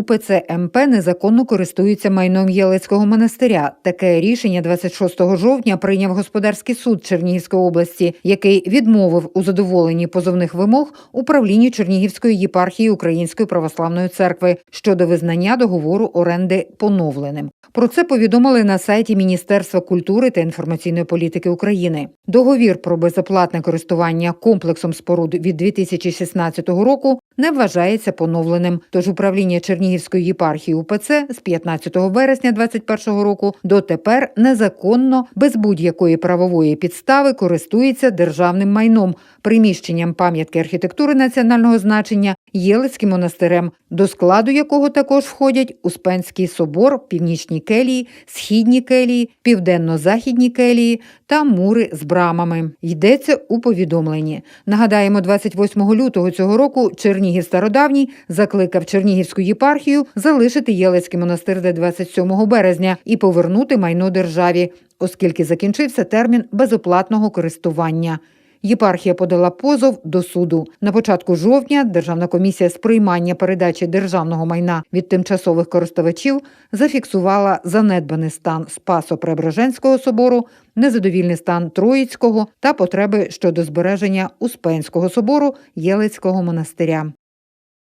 УПЦ МП незаконно користуються майном Єлицького монастиря. Таке рішення 26 жовтня прийняв господарський суд Чернігівської області, який відмовив у задоволенні позовних вимог управлінню Чернігівської єпархії Української православної церкви щодо визнання договору оренди поновленим. Про це повідомили на сайті Міністерства культури та інформаційної політики України. Договір про безоплатне користування комплексом споруд від 2016 року не вважається поновленим. Тож управління Чернігівської єпархії УПЦ з 15 вересня 2021 року дотепер незаконно без будь-якої правової підстави користується державним майном, приміщенням пам'ятки архітектури національного значення Єлицьким монастирем, до складу якого також входять Успенський собор, північні келії, східні келії, південно-західні келії та мури з брамами. Йдеться у повідомленні. Нагадаємо, 28 лютого цього року Чернігів Стародавній закликав Чернігівську єпархію залишити Єлицький монастир до 27 березня і повернути майно державі, оскільки закінчився термін безоплатного користування. Єпархія подала позов до суду. На початку жовтня Державна комісія з приймання передачі державного майна від тимчасових користувачів зафіксувала занедбаний стан Спасо-Преображенського собору, незадовільний стан Троїцького та потреби щодо збереження Успенського собору Єлицького монастиря.